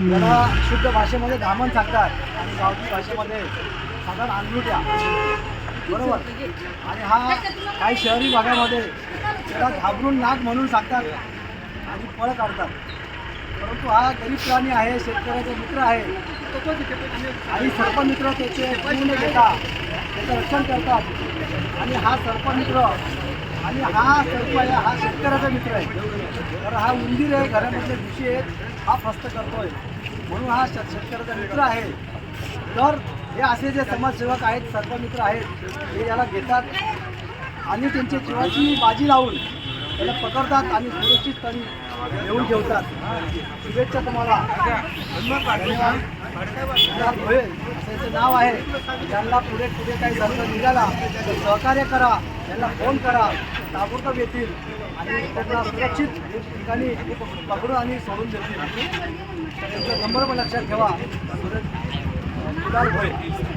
त्याला शुद्ध भाषेमध्ये धामण सांगतात. आणि गावठी भाषेमध्ये साधारण अंगलुट्या बरोबर? आणि हा काही शहरी भागामध्ये त्याला घाबरून नाग म्हणून सांगतात आणि फळं काढतात. परंतु हा गरीब प्राणी आहे शेतकऱ्याचा मित्र आहे. आणि सर्पमित्र त्याचे पूर्ण घेतात त्याचं रक्षण करतात. आणि हा सर्पमित्र आणि हा सर्प आहे हा शेतकऱ्याचा मित्र आहे तर हा उंदीर आहे घरामधले ऋषी आहेत हा फस्त करतोय म्हणून हा शेतकऱ्याचा मित्र आहे तर हे असे जे समाजसेवक आहेत सर्पमित्र आहेत ते याला घेतात आणि त्यांच्या जीवाची बाजी लावून त्याला पकडतात आणि सुरक्षित स्थळी घेऊन ठेवतात शुभेच्छा तुम्हाला धन्यवाद. भोये असं याचं नाव आहे त्यांना पुढे पुढे काही धर्म निघाला तर सहकार्य करा त्यांना फोन करा. ताबडतोब येतील. आणि त्यांना सुरक्षित ठिकाणी पकडून आणि सोडून देतील. त्यांचा नंबर पण लक्षात ठेवा. सुरेश सिद्धार्थ